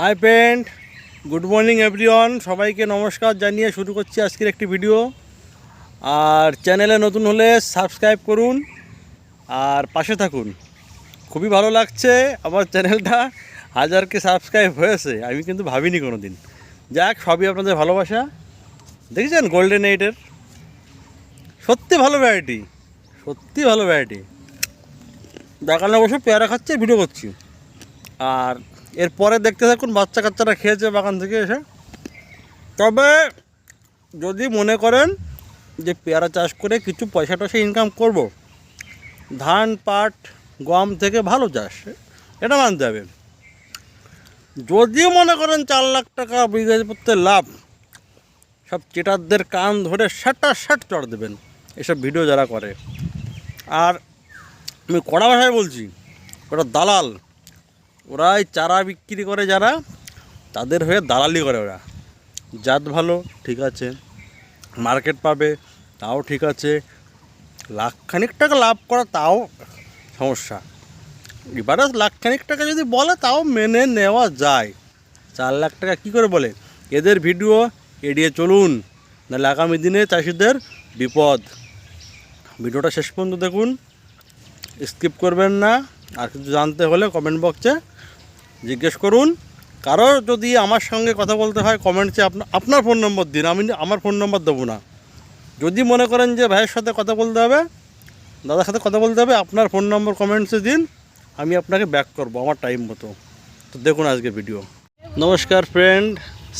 Hi friend good morning everyone সবাইকে নমস্কার জানিয়ে শুরু করছি আজকের একটি ভিডিও আর চ্যানেলে নতুন হলে সাবস্ক্রাইব করুন আর পাশে থাকুন। খুবই ভালো লাগছে আমার চ্যানেলটা হাজারকে সাবস্ক্রাইব হয়েছে। আমি কিন্তু ভাবিনি কোনো দিন যাক, সবই আপনাদের ভালোবাসা। দেখেছেন গোল্ডেন এইটের সত্যি ভালো ভ্যারাইটি সত্যি ভালো ভ্যারাইটি দেখানো অবশ্য পেয়ারা খাচ্ছে ভিডিও করছি। আর এরপরে দেখতে থাকুন বাচ্চা কাচ্চারা খেয়েছে বাগান থেকে এসে। তবে যদি মনে করেন যে পেয়ারা চাষ করে কিছু পয়সা টয়সা ইনকাম করব, ধান, পাট, গম থেকে ভালো চাষ, এটা মানতে হবে। যদি মনে করেন চার লাখ টাকা বিঘা লাভ, সব চেটারদের কান ধরে ষাটটা ষাট চড় দেবেন এসব ভিডিও যারা করে। আর আমি কড়া ভাষায় বলছি, ওটা দালাল ওরা এই চারা বিক্রি করে যারা, তাদের হয়ে দালালি করে ওরা। জাত ভালো, ঠিক আছে। মার্কেট পাবে, তাও ঠিক আছে। লাখখানিক টাকা লাভ করা তাও সমস্যা। এবারে লাখখানিক টাকা যদি বলে, তাও মেনে নেওয়া যায়। চার লাখ টাকা কী করে বলে? এদের ভিডিও এড়িয়ে চলুন। নাহলে আগামী দিনে চাষিদের বিপদ। ভিডিওটা শেষ পর্যন্ত দেখুন। স্কিপ করবেন না। আর কিছু জানতে হলে কমেন্ট বক্সে জিজ্ঞেস করুন। কারও যদি আমার সঙ্গে কথা বলতে হয় কমেন্টসে আপনার আপনার ফোন নম্বর দিন, আমি আমার ফোন নম্বর দেবো না। যদি মনে করেন যে ভাইয়ের সাথে কথা বলতে হবে, দাদার সাথে কথা বলতে হবে, আপনার ফোন নম্বর কমেন্টসে দিন, আমি আপনাকে ব্যাক করব আমার টাইম মতো। তো দেখুন আজকে ভিডিও নমস্কার friend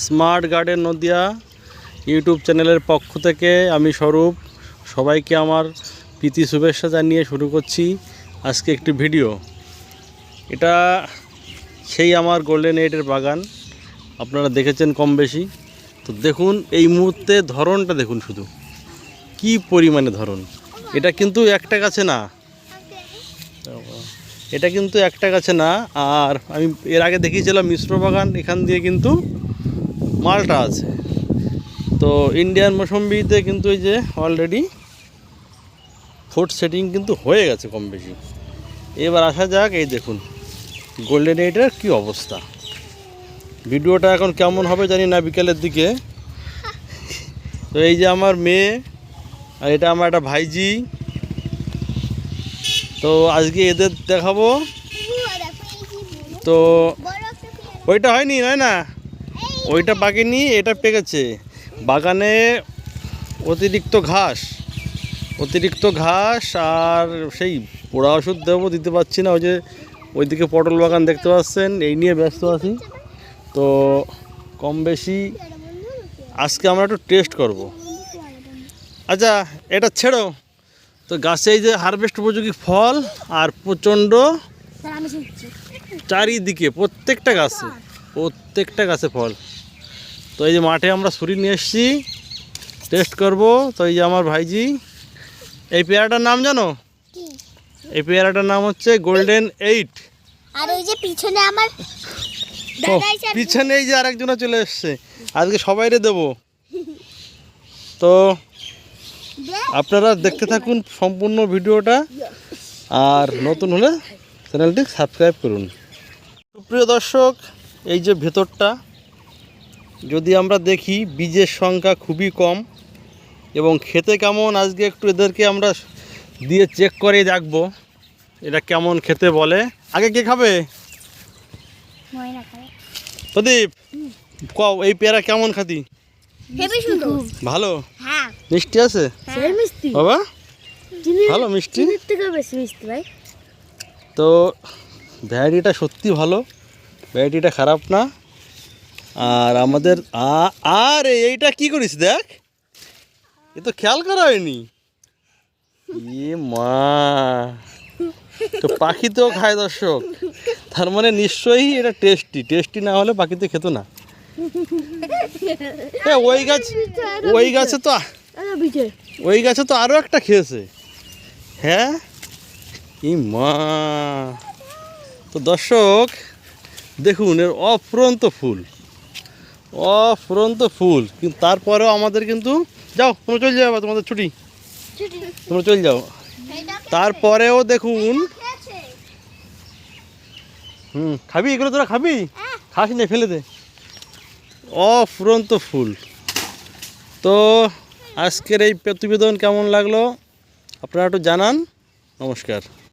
smart garden Nadia YouTube চ্যানেলের পক্ষ থেকে আমি স্বরূপ। সবাইকে আমার প্রীতি শুভেচ্ছা জানিয়ে শুরু করছি আজকে একটি ভিডিও এটা সেই আমার গোল্ডেন এইটের বাগান। আপনারা দেখেছেন কম বেশি। তো দেখুন, এই মুহূর্তে ধরনটা দেখুন শুধু। কি পরিমাণে ধরন এটা কিন্তু একটা গাছে না। এটা কিন্তু একটা গাছে না। আর আমি এর আগে দেখিয়েছিলাম মিশ্র বাগান, এখান দিয়ে কিন্তু মালটা আছে। তো ইন্ডিয়ান মৌসম্বিতে কিন্তু এই যে অলরেডি ফুড সেটিং কিন্তু হয়ে গেছে কম বেশি। এবার আসা যাক, এই দেখুন। গোল্ডেন এইটের কী অবস্থা? ভিডিওটা এখন কেমন হবে জানি না বিকেলের দিকে। তো এই যে আমার মেয়ে, আর এটা আমার একটা ভাইজি। তো আজকে এদের দেখাবো। তো ওইটা হয়নি নয় না? ওইটা পাকেনি, এটা পেকেছে। বাগানে অতিরিক্ত ঘাস অতিরিক্ত ঘাস আর সেই পোড়া ওষুধ দেবো, দিতে পারছি না। ওই যে ওইদিকে পটল বাগান দেখতে পাচ্ছেন, এই নিয়ে ব্যস্ত আছি। তো কম বেশি আজকে আমরা একটু টেস্ট করব। আচ্ছা এটা ছেড়ো। তো গাছে এই যে হারভেস্ট উপযোগী ফল আর প্রচণ্ড চারিদিকে প্রত্যেকটা গাছে প্রত্যেকটা গাছে ফল। তো এই যে মাঠে আমরা ছুরি নিয়ে এসেছি টেস্ট করব। তো এই যে আমার ভাইজি, এই পেয়ারাটার নাম জানো? এই পেয়ারাটার নাম হচ্ছে গোল্ডেন এইট আর ওই যে পিছনে আমার পিছনে এই যে আরেকজনা চলে এসছে। আজকে সবাইরে দেবো। তো আপনারা দেখতে থাকুন সম্পূর্ণ ভিডিওটা। আর নতুন হলে চ্যানেলটি সাবস্ক্রাইব করুন। সুপ্রিয় দর্শক এই যে ভেতরটা যদি আমরা দেখি বীজের সংখ্যা খুবই কম এবং খেতে কেমন আজকে একটু এদেরকে আমরা দিয়ে চেক করে দেখব। এটা কেমন খেতে বলে? আগে কে খাবে? প্রদীপ কও এই পেয়ারা কেমন খাতি? ভালো? হ্যাঁ। মিষ্টি আছে? বাবা ভালো মিষ্টি? চিনির থেকে বেশি মিষ্টি ভাই। তো ভ্যারাইটিটা সত্যি ভালো ভ্যারাইটিটা খারাপ না। আর আমাদের আর আরে এইটা কি করিস দেখ? এ তো খেয়াল করা হয়নি। এ মা। তো পাখি তো খায় দর্শক। তার মানে নিশ্চয়ই এটা টেস্টি। টেস্টি না হলে পাখি তো খেত না। ওই গাছ ওই গাছে তো ওই গাছে তো আরও একটা খেয়েছে। হ্যাঁ? ই মা। তো দর্শক দেখুন এর অফুরন্ত ফুল। অফুরন্ত ফুল। কিন্তু তারপরেও আমাদের কিন্তু যাও তোমরা চলে যাও তোমাদের ছুটি। তোমরা চলে যাও। তারপরেও দেখুন। হুম, খাবি? এগুলো তোরা খাবি? খাস নে, ফেলে দে। অফুরন্ত ফুল। তো আজকের এই প্রতিবেদন কেমন লাগল? আপনারা একটু জানান। নমস্কার।